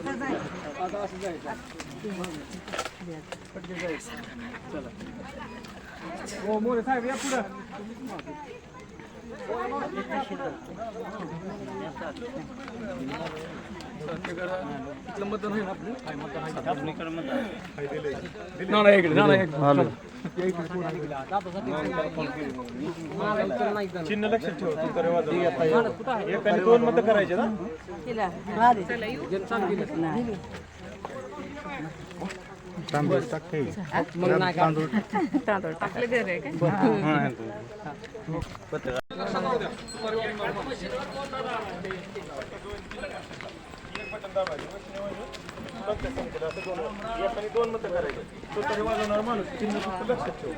आता असं जायचं पटकन जायचं चला हो मोरे साहेब या पुढं इथलं चिन्ह लक्षात ठेव तू तर दोन मतं करायचे ना तांदूळ टाकते तांदूळ टाकले घरी आहे का एकाने दोन मतं करायचे तो तरी वाजवणार माणूस लक्षात ठेव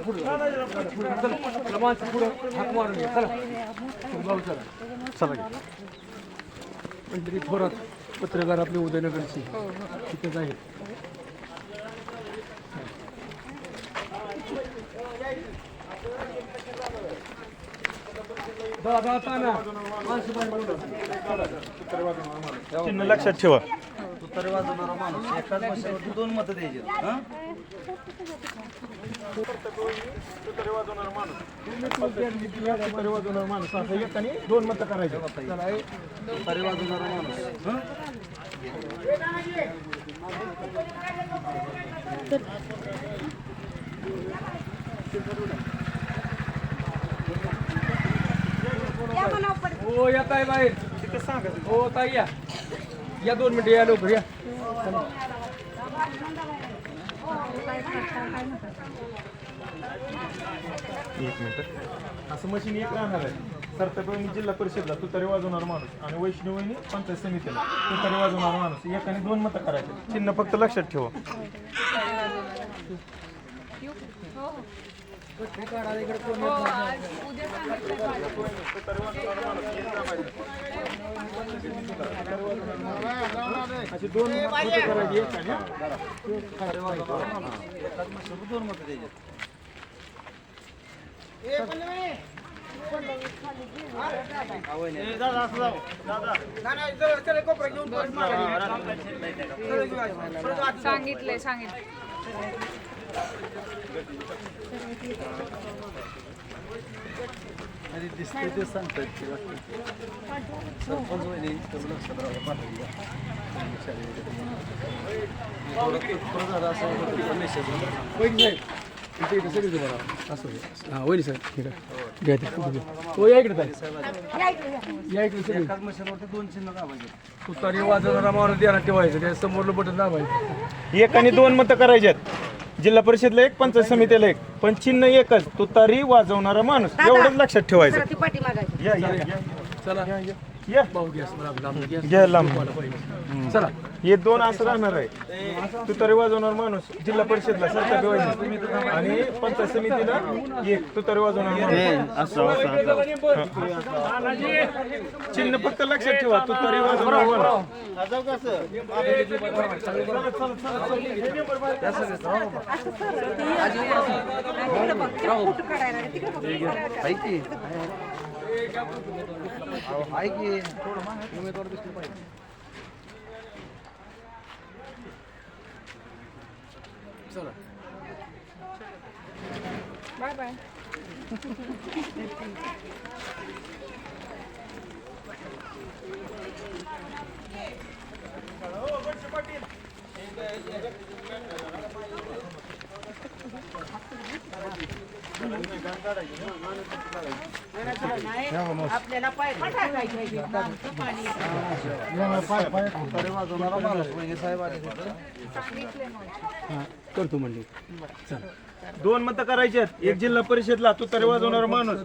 पुढे चला चला थोरात पत्रकार आपले उदयनगरची तिथेच आहेत दादा ताना माणसं बाहेर बोलवलं. चिन्ह लक्षात ठेवा तुतारी वाजवणारा माणूस एकाच वर्षावरती दोन मतं द्यायचे हा? तुतारी वाजवणार माणूस तुतारी वाजवणार माणूस असं एकाने दोन मतं करायचे चला, हे तुतारी वाजवणारा माणूस हा? हो या ताई बाहेर. हो ताई या. या दोन मिनिटं या लवकर या. एक मिनिट. असं मशीन एक राहणार आहे. सरतपेवणी जिल्हा परिषदला तुतारी वाजवणार माणूस आणि वैष्णवीनी पंचायत समितीला तुतारी वाजवणार माणूस एकाने दोन मतं करायचे. चिन्ह फक्त लक्षात ठेवा हो आज उद्या सांगितलं अशी दोन मतं करायची एकाने तुतारी एकाच वर्षावरती दोन मतं द्यायचे सांगितलंय. सांगितलं दिसते ते सांगतात सरपंच वहिनी लक्षात असं मेसेज साहेब असं. होईल. साहेब ठीक आहे घ्या ते पुढे घ्या. हो या इकडे ताई. या इकडे सगळी. तुतारी वाजवणारा माणूस द्यायला ठेवायचं. त्या समोरलं बटन दाबायचं. एकाने दोन मतं करायचे आहेत. जिल्हा परिषदला एक पंचायत समितीला एक. पण चिन्ह एकच. तुतारी वाजवणारा माणूस. एवढंच लक्षात ठेवायचं. ती पाठी मागायची. या या या. चला. या. भाऊ गॅस लांब. गॅस घ्या लांब चला. हे दोन असं राहणार आहे. तुतारी वाजवणार माणूस. जिल्हा परिषदला सरकार व्यवस्थित आणि पंचायत समितीला एक. तुतारी वाजवणार माणूस. चिन्ह फक्त लक्षात ठेवा. तुतारी वाजवणार माणूस फोटो आहे की थोडं उमेदवार दिसले पाहिजे बाय बाय. आपल्याला पाय करतो म्हणले चल. दोन मतं करायची आहेत. एक जिल्हा परिषदला तुतारी वाजवणार माणूस.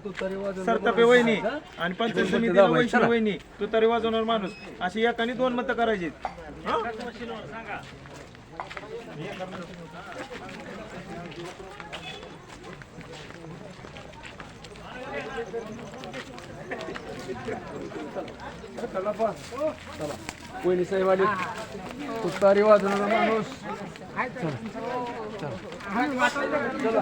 सरतापे वहिनी आणि पंचायत समितीला वैष्णव वहिनी तुतारी वाजवणार माणूस. अशी एकाने दोन मतं करायची चला बा. चला वहिनी साहेब आले तुतारी वाजवणारा माणूस चला चला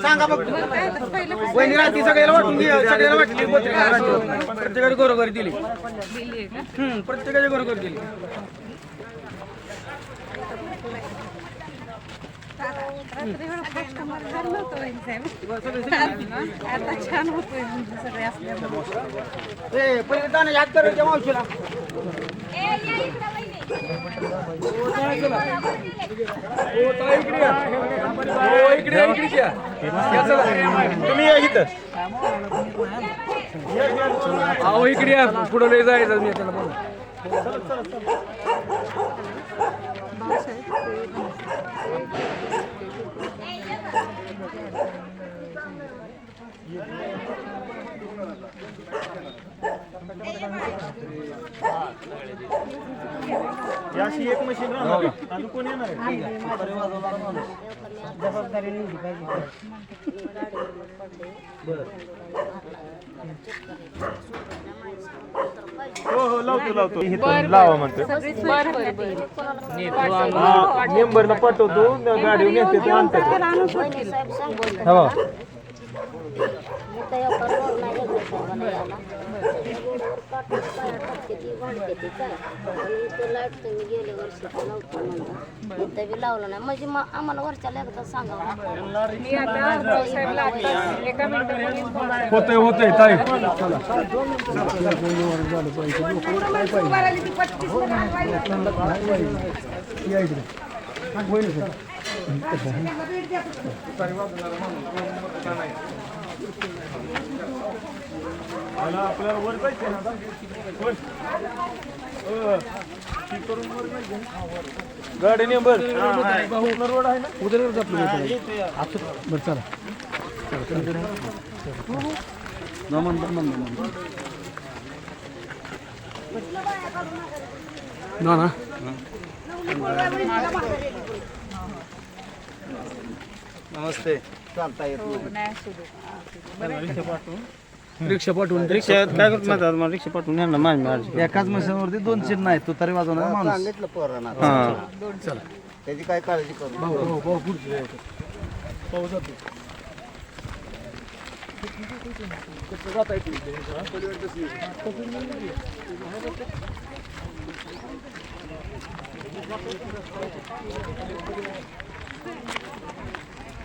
चला कदम. वहिनी रात्री सगळ्याला वाटून सगळ्याला वाटली पत्रिका. प्रत्येकाने घरोघरी दिली दिली आहे का हम्म, प्रत्येकाच्या घरोघरी दिली रात्री एवढं कस्टमर झालं नव्हतं वहिनी साहेब. आता छान होतोय सगळे असल्यामुळे याद करायच्या मावशीला हो, हो, तुम्ही इथं अहो इकडे पुढे जायचं मी त्याला बोला अशी एक मशीन राहणार आहे. अजून कोण येणार आहे? हो हो लावतो लावतो. इथं लावा म्हणतो बरं बरं बरं. हा मेंबरला पाठवतो. गाडी नेते ते आणतात. हो. लावलं नाही म्हणजे मग आम्हाला वरच्या एकदा सांगावं मी आता साहेबला आता एका मिनिटामध्ये होतंय होतंय ताई चला या इकडे वहिनी साहेब. मला आपल्याला वर जायचं ना आता? वर. ती करून वर जायचं ना? गाडी नेंबर. रोड आहे ना. बरं चला. जमन जमन जमन ना ना नमस्ते. चालता येत हो नाही रिक्षा पाठवून. रिक्षा काय करतो माहिती? मला? रिक्षा पाठवून यांना माझी माझी एकाच मशीनवरती दोन चिन्ह आहेत. तू तरी वाजवणार माणूस? सांगितलं पोरांना. हा. त्याची काय काळजी करू? भाऊ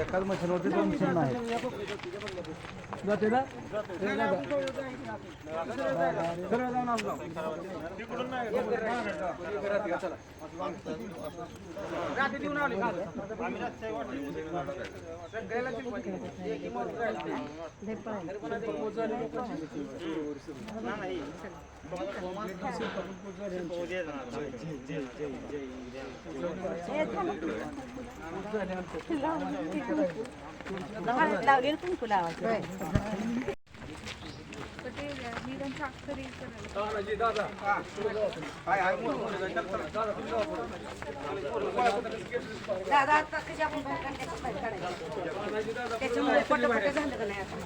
एकाच मशीनवरती दोन मशीन आहेत जाते ना लावलेलं कुंकू लावायचं तानाजी दादा दादा आता कशी आपण त्याच्यामुळे पटपट झालं का नाही आता?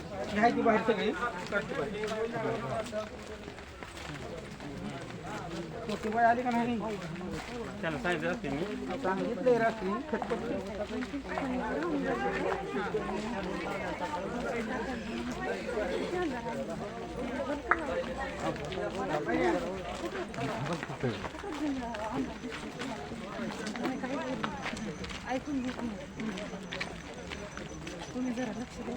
ह्या आली का नाही सांगितलं मी रात्री ऐकून घेत नाही तुम्ही जरा लक्ष द्या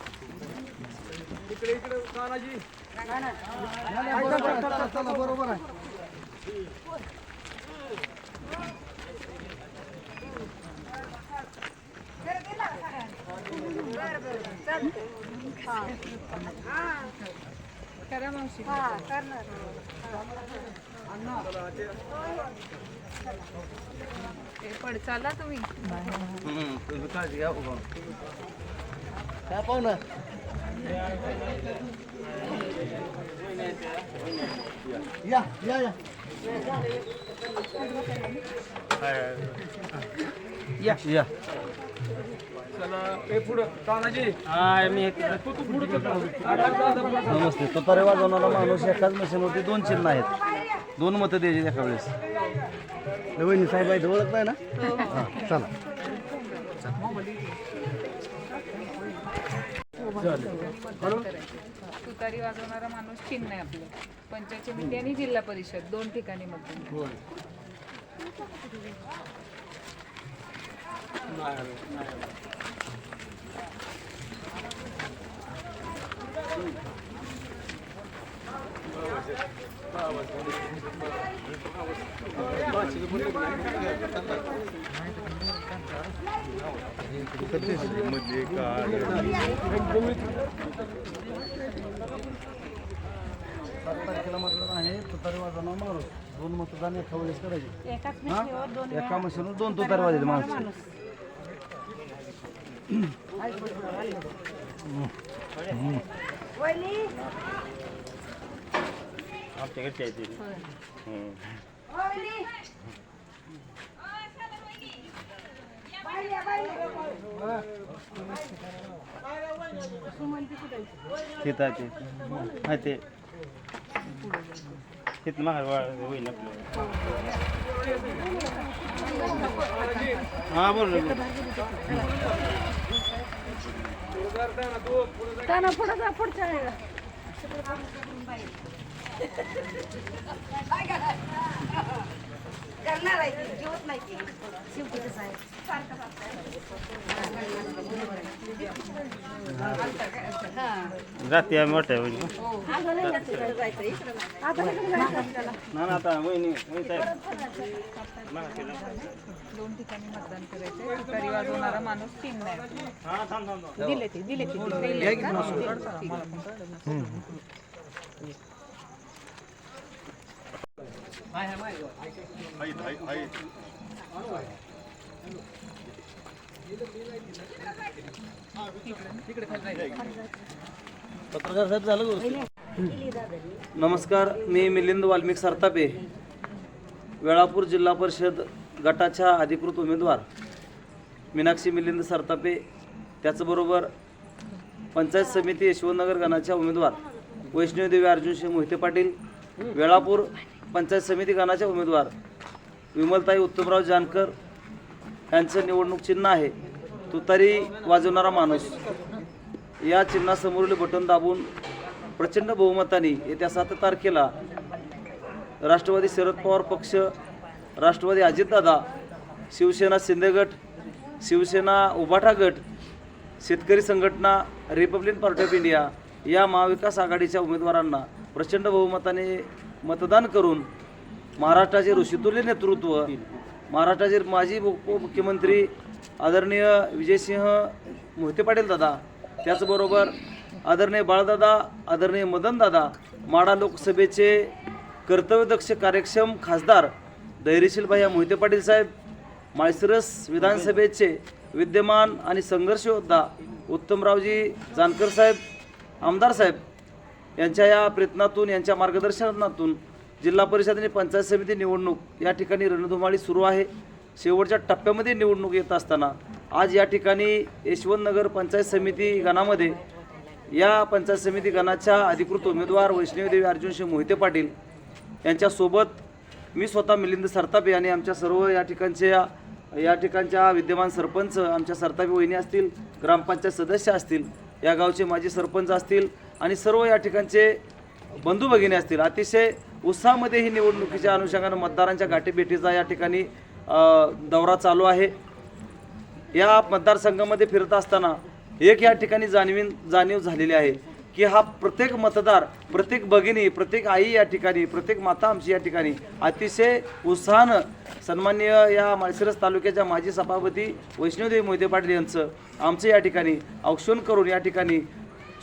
इकडे इकडे कानाजी चला बरोबर आहे पड चाला तुम्ही तुम्ही काळजी घ्या बाबा काय पाहुणं या या या. या. या. हा मी तू तू पुढं चल. नमस्ते. तुतारे वाजवणारा माणूस एकाच मशीनवरती दोन चिन्ह आहेत. दोन मतं द्यायची एका वेळेस. वहिनी साहेब आहे ओळख नाही ना? हां. चला. तुतारी वाजवणारा माणूस चिन्ह आहे आपलं. पंचायत समिती आणि जिल्हा परिषद दोन ठिकाणी मतदान. सात तारखेला मतदान आहे तुतारी वाजवणारा माणूस दोन मतदान एका वेळेस करायचे एकाच हां दोन एका मशीनवर दोन तुतारी वाजले माणूस आमच्याकडे आहे ते. तिथं आहे ते आहे ते तिथं महाग होईल आपलं हा बोल ना. त्यांना पुढं जा पुढच्या वेळेला. करणार आहे ती, जेवत नाही ती. कसं आहे जाते आम्ही मोठ्या होईल आता नाही जायचं आपल्याला. ना ना आता वहिनी वहिनी साहेब दोन ठिकाणी मतदान करायचे तुतारी वाजवणारा माणूस चिन्ह आहे हा थांब. दिले ते दिले ते दिले? ठीक आहे. पत्रकार साहेब झालं नमस्कार मी मिलिंद वाल्मिक सरतापे वेळापूर जिल्हा परिषद गटाच्या अधिकृत उमेदवार मीनाक्षी मिलिंद सरतापे त्याचबरोबर पंचायत समिती यशवंतनगर गणाच्या उमेदवार वैष्णवदेवी अर्जुनसिंह मोहिते पाटील वेळापूर पंचायत समिती गणाच्या उमेदवार विमलताई उत्तमराव जानकर यांचं निवडणूक चिन्ह आहे. तुतारी वाजवणारा माणूस. या चिन्हासमोरील बटन दाबून प्रचंड बहुमताने येत्या सात तारखेला राष्ट्रवादी शरद पवार पक्ष राष्ट्रवादी अजितदादा शिवसेना शिंदे गट शिवसेना उभाठा गट शेतकरी संघटना रिपब्लिक पार्टी ऑफ इंडिया या महाविकास आघाडीच्या उमेदवारांना प्रचंड बहुमताने मतदान करून महाराष्ट्राचे ऋषितुल्य नेतृत्व महाराष्ट्राचे माजी उपमुख्यमंत्री आदरणीय विजयसिंह मोहिते पाटील दादा त्याचबरोबर आदरणीय बाळदादा आदरणीय मदनदादा माडा लोकसभेचे कर्तव्यदक्ष कार्यक्षम खासदार धैर्यशील भैया मोहिते पाटील साहेब माळशिरस विधानसभेचे विद्यमान आणि संघर्ष योद्धा उत्तमरावजी जानकर साहेब आमदार साहेब यांच्या या प्रयत्नातून यांच्या मार्गदर्शनातून जिल्हा परिषद आणि पंचायत समिती निवडणूक या ठिकाणी रणधुमाळी सुरू आहे. शेवटच्या टप्प्यामध्ये निवडणूक येत असताना आज या ठिकाणी यशवंतनगर पंचायत समिती गणामध्ये या पंचायत समिती गणाच्या अधिकृत उमेदवार वैष्णवीदेवी अर्जुनशी मोहिते पाटील यांच्यासोबत मी स्वतः मिलिंद सरतापे आणि आमच्या सर्व या ठिकाणच्या या या ठिकाणच्या विद्यमान सरपंच आमच्या सरतापे वहिनी असतील ग्रामपंचायत सदस्य असतील या गावचे माजी सरपंच असतील आणि सर्व या ठिकाणचे बंधू भगिनी असतील अतिशय उत्साहामध्ये ही निवडणुकीच्या अनुषंगानं मतदारांच्या गाठीभेटीचा या ठिकाणी दौरा चालू आहे. या मतदारसंघामध्ये फिरत असताना एक या ठिकाणी जाणवीन जाणीव झालेली आहे की हा प्रत्येक मतदार प्रत्येक भगिनी प्रत्येक आई या ठिकाणी प्रत्येक माता आमची या ठिकाणी अतिशय उत्साहानं सन्माननीय या माळशिरस तालुक्याच्या माजी सभापती वैष्णवदेवी मोहिते पाटील यांचं आमचं या ठिकाणी औक्षण करून या ठिकाणी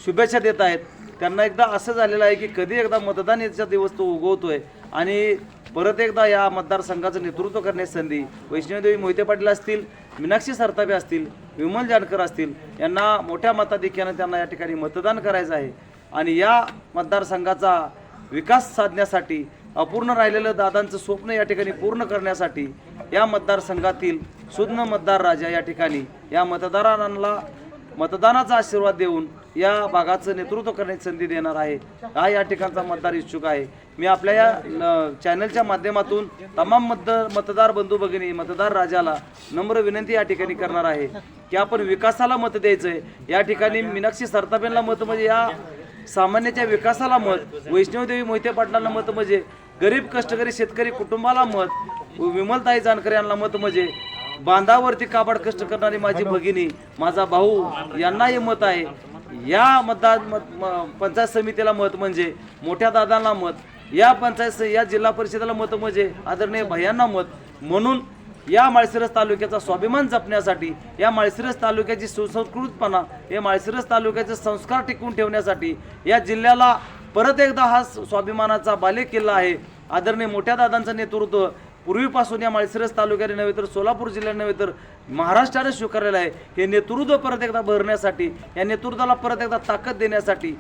शुभेच्छा देत आहेत. त्यांना एकदा असं झालेलं आहे की कधी एकदा मतदान याचा दिवस तो उगवतोय आणि परत एकदा या मतदारसंघाचं नेतृत्व करण्याची संधी वैष्णवदेवी मोहिते पाटील असतील मीनाक्षी सरतापे असतील विमल जानकर असतील यांना मोठ्या मताधिक्यानं त्यांना या ठिकाणी मतदान करायचं आहे. आणि या मतदारसंघाचा विकास साधण्यासाठी अपूर्ण राहिलेलं दादांचं स्वप्न या ठिकाणी पूर्ण करण्यासाठी या मतदारसंघातील सुज्ञ मतदार राजा या ठिकाणी या मतदारांना मतदानाचा आशीर्वाद देऊन या भागाचं नेतृत्व करण्याची संधी देणार आहे. हा या ठिकाणचा मतदार इच्छुक आहे. मी आपल्या या चॅनलच्या माध्यमातून तमाम मतदार मतदार बंधू भगिनी मतदार राजाला नम्र विनंती या ठिकाणी करणार आहे की आपण विकासाला मत द्यायचं आहे या ठिकाणी मीनाक्षी सरतापेंना मत म्हणजे या सामान्याच्या विकासाला मत वैष्णवदेवी मोहिते पाटलांना मत म्हणजे गरीब कष्टकरी शेतकरी कुटुंबाला मत विमलताई जानकर यांना मत म्हणजे बांधावरती काबाड कष्ट करणारी माझी भगिनी माझा भाऊ यांना हे मत आहे. या मतदार मत पंचायत समितीला मत म्हणजे मोठ्या दादांना मत या पंचायत स- या जिल्हा परिषदेला मत म्हणजे आदरणीय भैयांना मत. म्हणून या माळशिरस तालुक्याचा स्वाभिमान जपण्यासाठी या माळशिरस तालुक्याची सुसंस्कृतपणा या माळशिरस तालुक्याचे संस्कार टिकवून ठेवण्यासाठी या जिल्ह्याला परत एकदा हा स्वाभिमानाचा बालेकिल्ला आहे. आदरणीय मोठ्या दादांचं नेतृत्व पूर्वीपासून या माळशिरस तालुक्याने नव्हे तर सोलापूर जिल्ह्याने नव्हे तर महाराष्ट्राने स्वीकारलेलं आहे. हे नेतृत्व परत एकदा भरण्यासाठी या नेतृत्वाला परत एकदा ताकद देण्यासाठी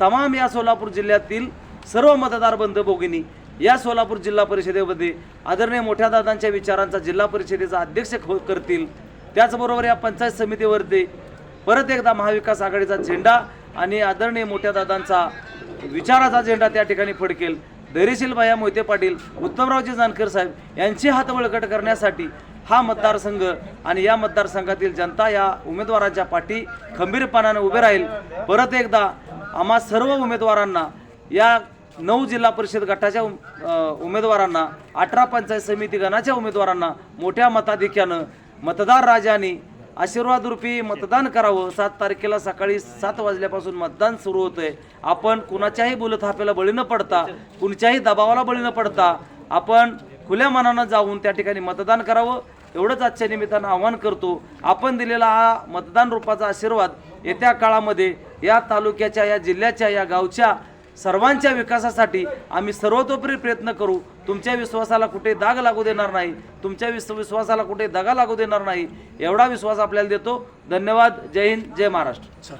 तमाम या सोलापूर जिल्ह्यातील सर्व मतदार बंध भोगिनी या सोलापूर जिल्हा परिषदेमध्ये आदरणीय मोठ्या दादांच्या विचारांचा जिल्हा परिषदेचा अध्यक्ष करतील. त्याचबरोबर या पंचायत समितीवरती परत एकदा महाविकास आघाडीचा झेंडा आणि आदरणीय मोठ्या दादांचा विचाराचा झेंडा त्या ठिकाणी फडकेल. धैर्यशील भाया मोहिते पाटील उत्तमरावजी जानकर साहेब यांची हात बळकट करण्यासाठी हा मतदारसंघ आणि या मतदारसंघातील जनता या उमेदवाराच्या पाठी खंबीरपणाने उभे राहील. परत एकदा आम्हा सर्व उमेदवारांना या नऊ जिल्हा परिषद गटाच्या उम- उमेदवारांना अठरा पंचायत समिती गणाच्या उमेदवारांना मोठ्या मताधिक्यानं मतदार राजांनी आशीर्वाद रूपी मतदान करावं. सात तारखेला सकाळी सात वाजल्यापासून मतदान सुरू होतंय. आपण कुणाच्याही बोलथापेला बळी न पडता कुणच्याही दबावाला बळी न पडता आपण खुल्या मनानं जाऊन त्या ठिकाणी मतदान करावं. एवढंच आजच्या निमित्तानं आव्हान करतो. आपण दिलेला हा मतदान रूपाचा आशीर्वाद येत्या काळामध्ये या तालुक्याच्या या जिल्ह्याच्या या गावच्या सर्वांच्या विकासासाठी आम्ही सर्वतोपरी प्रयत्न करू. तुमच्या विश्वासाला कुठे दाग लागू देणार नाही. तुमच्या विश्व विश्वासाला कुठे दगा लागू देणार नाही. एवढा विश्वास आपल्याला देतो. धन्यवाद. जय हिंद. जय महाराष्ट्र.